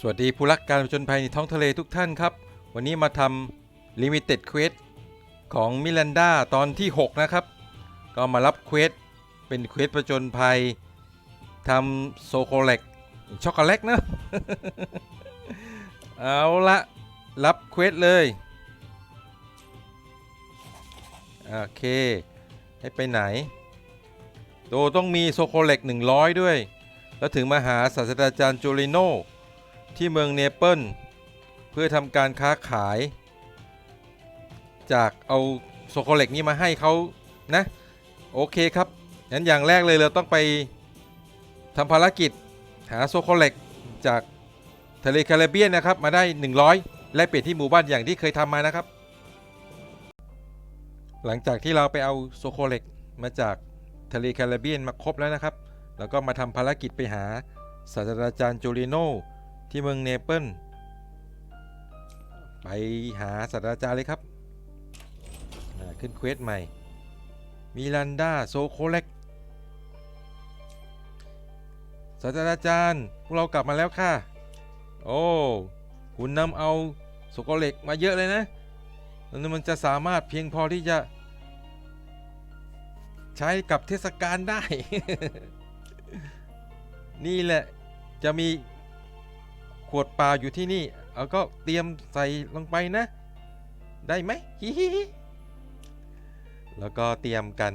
สวัสดีผู้รักการผจญภัยในท้องทะเลทุกท่านครับ วันนี้มาทำ Limited Quest ของมิลันดาตอนที่ 6 นะครับ ก็มารับเควสเป็นเควสผจญภัยทำโซโคเล็กช็อกโกแลตนะเอาละรับเควสเลย โอเค ให้ไปไหนโดต้องมีโซโคเล็ก100 ด้วย แล้วถึงมาหาศาสตราจารย์จูริโน ที่เมืองเนเปิลเพื่อทำการค้าขาย จากเอาโซโคเล็กนี้มาให้เขานะ โอเคครับงั้นอย่างแรกเลยเราต้องไปทำภารกิจหาโซโคเล็กจากทะเลแคริบเบียนนะครับมาได้ 100 และเปลี่ยนที่หมู่บ้านอย่างที่เคยทำมานะครับ หลังจากที่เราไปเอาโซโคเล็กมาจากทะเลแคริบเบียนมาครบแล้วนะครับ แล้วก็มาทำภารกิจไปหาศาสตราจารย์จูริโน ที่เมืองเนเปิลไปหาศาสตราจารย์เลยครับ ขึ้นเควสใหม่ มิลันดาโซโคเล็กศาสตราจารย์ พวกเรากลับมาแล้วค่ะ โอ้คุณนำเอาโซโคเล็กมาเยอะเลยนะแล้วมันจะสามารถเพียงพอที่จะใช้กับเทศกาลได้ นี่แหละจะมี ขวดเปล่าอยู่ที่นี่ เอาก็เตรียมใส่ลงไปนะ ได้ไหมฮิฮิฮิแล้วก็เตรียมกัน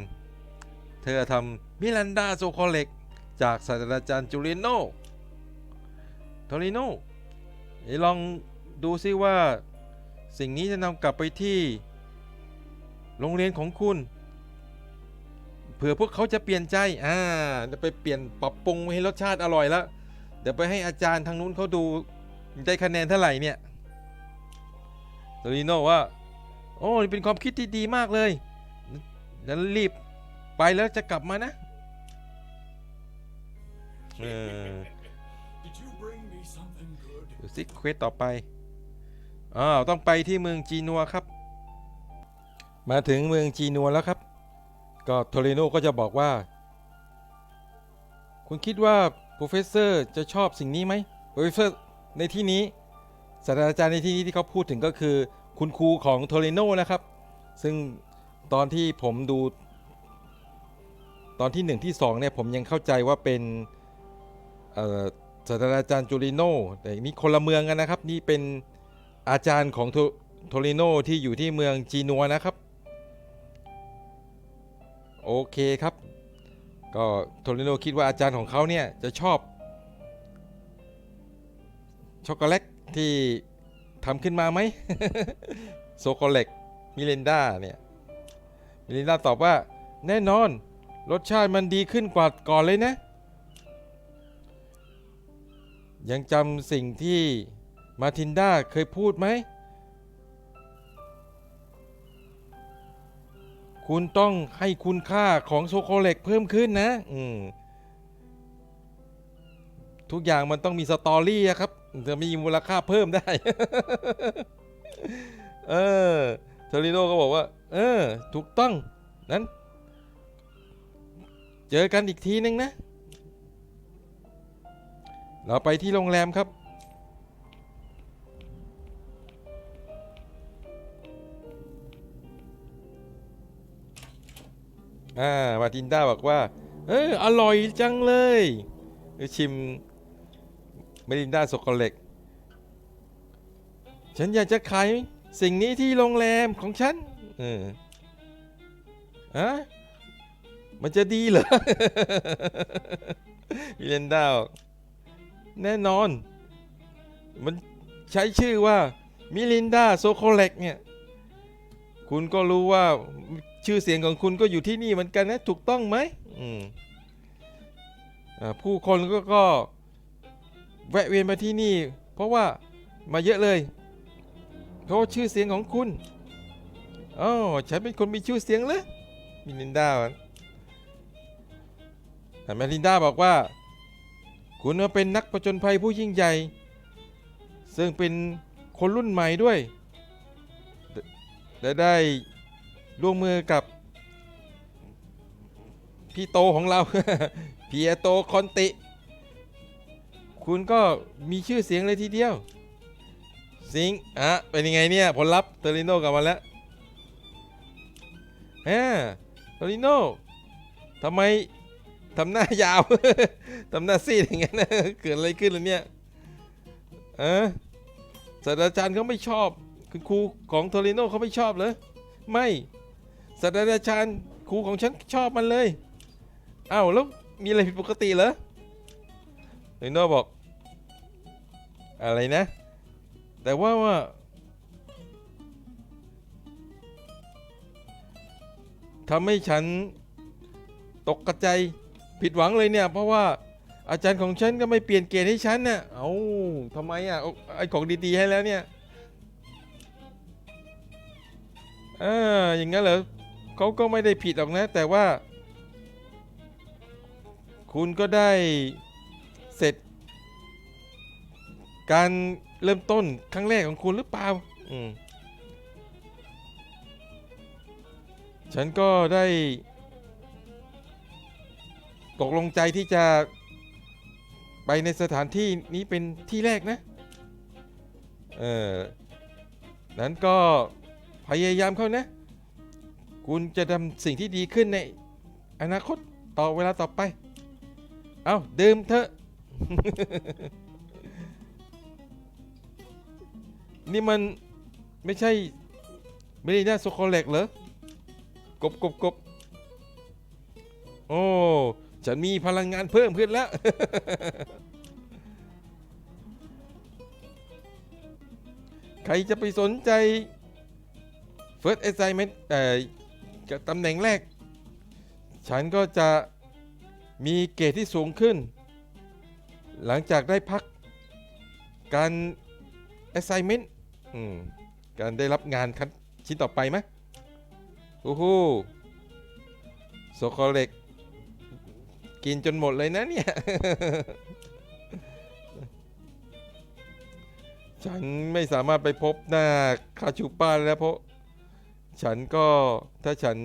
เธอทำมิลันดาโซโคเล็ก จากศาสตราจารย์จูริโนโทริโนไหนลองดูซิว่า สิ่งนี้จะนำกลับไปที่ โรงเรียนของคุณเผื่อพวกเขาจะเปลี่ยนใจ อ่า จะไปเปลี่ยนปรับปรุงให้รสชาติอร่อยแล้ว เดี๋ยวไปให้อาจารย์ทางนู้นเขาดูได้คะแนนเท่าไหร่เนี่ยโตริโน่ว่า โอ้เป็นความคิดที่ดีมากเลยแล้วรีบไปแล้วจะกลับมานะเออซิเควสต่อไปอ้าวต้องไปที่เมืองจีนัวครับ มาถึงเมืองจีนัวแล้วครับ ก็โทริโน่ก็จะบอกว่า คุณคิดว่า รเฟสเซอร์จะชอบสิ่งนี้ไหมโปรเฟสเซอร์ในที่นี้ศาสตราจารย์ในที่นี้ที่เขาพูดถึงก็คือคุณครูของโทริโน่นะครับ ซึ่งตอนที่ผมดู ตอนที่หนึ่งที่สองเนี่ยผมยังเข้าใจว่าเป็นศาสตราจารย์จูริโน่แต่นี่คนละเมืองกันนะครับ นี่เป็นอาจารย์ของโทโทริโน่ที่อยู่ที่เมืองจีนัวนะครับ โอเคครับ ก็โทริโนคิดว่าอาจารย์ของเขาเนี่ยจะชอบ ช็อกโกแลตที่ทำขึ้นมาไหมโซโคเล็กมิลินดาเนี่ย มิลินดาตอบว่าแน่นอน รสชาติมันดีขึ้นกว่าก่อนเลยนะ ยังจำสิ่งที่มาทินดาเคยพูดไหม คุณต้องให้คุณค่าของโซโคเล็กเพิ่มขึ้นนะ อืมทุกอย่างมันต้องมีสตอรี่ครับจะมีมูลค่าเพิ่มได้ เออเทอริโนก็บอกว่า เออ ถูกต้องนั้น เจอกันอีกทีนึงนะ เราไปที่โรงแรมครับ อ่ามาตินด้าบอกว่า เอออร่อยจังเลยชิมเมลินดาโซโคเล็ก ฉันอยากจะขายสิ่งนี้ที่โรงแรมของฉัน เอออะมันจะดีเหรอมิลินดาแน่นอน มันใช้ชื่อว่ามิลินดาโซโคเล็กเนี่ย คุณก็รู้ว่า ชื่อเสียงของคุณก็อยู่ที่นี่เหมือนกันนะถูกต้องไหมอืมอผู้คนก็ก็แวะเวียนมาที่นี่ เพราะว่ามาเยอะเลย เพราะชื่อเสียงของคุณอ๋อฉันเป็นคนมีชื่อเสียงเลยมิลินดาแต่มิลินดาบอกว่า คุณเป็นนักประจนภัยผู้ยิ่งใหญ่ ซึ่งเป็นคนรุ่นใหม่ด้วย และได้ ร่วมมือกับ พี่โตของเรา เพียโตคอนติ คุณก็มีชื่อเสียงเลยทีเดียวสิงอะเป็นยังไงเนี่ย ผลลัพธ์เทอริโนกลับมาแล้วแหมเทอริโนทำไมทำหน้ายาว ทำหน้าซีดอย่างนั้นเกิดอะไรขึ้นล่ะเนี่ยเออศาสตราจารย์เขาไม่ชอบ คุณครูของโทริโนเขาไม่ชอบเหรอไม่ ศาสตราจารย์ครูของฉันชอบมันเลยอ้าวแล้วมีอะไรผิดปกติเหรอโทริโนบอก อะไรนะ แต่ว่าว่าทำให้ฉันตกกระใจผิดหวังเลยเนี่ย เพราะว่าอาจารย์ของฉันก็ไม่เปลี่ยนเกรดให้ฉันน่ะ เอ้าทำไมอะไอของดีๆให้แล้วเนี่ยอ่าอย่างนั้นเหรอ เขาก็ไม่ได้ผิดหรอกนะ แต่ว่า คุณก็ได้เสร็จ การเริ่มต้นครั้งแรกของคุณหรือเปล่า อืม ฉันก็ได้ ตกลงใจที่จะไปในสถานที่นี้เป็นที่แรกนะ เออ นั้นก็พยายามเข้านะ คุณจะทำสิ่งที่ดีขึ้นในอนาคตต่อเวลาต่อไป เอาดื่มเถอะ นี่มันไม่ใช่ไม่ได้น่าโซโคเลกเหรอ กบกบกบโอ้ ฉันมีพลังงานเพิ่มขึ้นแล้ว ใครจะไปสนใจ First Assignment แต่กับตำแหน่งแรก ฉันก็จะมีเกรดที่สูงขึ้น หลังจากได้พักการ assignment การได้รับงานขั้นชิ้นต่อไปไหมโอ้โหโซโคเล็กกินจนหมดเลยนะเนี่ย ฉันไม่สามารถไปพบหน้าคาชูป้าแล้วเพราะ ฉันก็ถ้าฉัน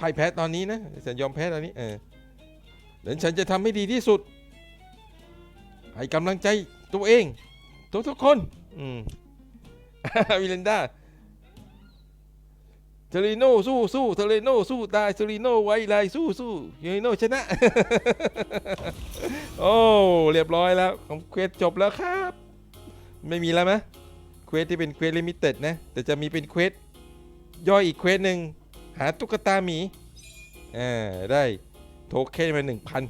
พ่ายแพ้ตอนนี้นะฉันยอมแพ้ตอนนี้เออเดี๋ยวฉันจะทำให้ดีที่สุด ให้กำลังใจตัวเอง ทุกทุกๆคน อืมวิเลนดาเทเรโนสู้สู้เทเรโนสู้ตายเทเรโนไว้ลายสู้สู้เทเรโนชนะ โอ้เรียบร้อยแล้วของเควสจบแล้วครับ ไม่มีแล้วไหมเควสที่เป็นเควสลิมิเต็ดนะ แต่จะมีเป็นเควส ย่อยอีกเควสหนึ่งหาตุ๊กตาหมีอ่าได้โทเค็นมาหนึ่งพัน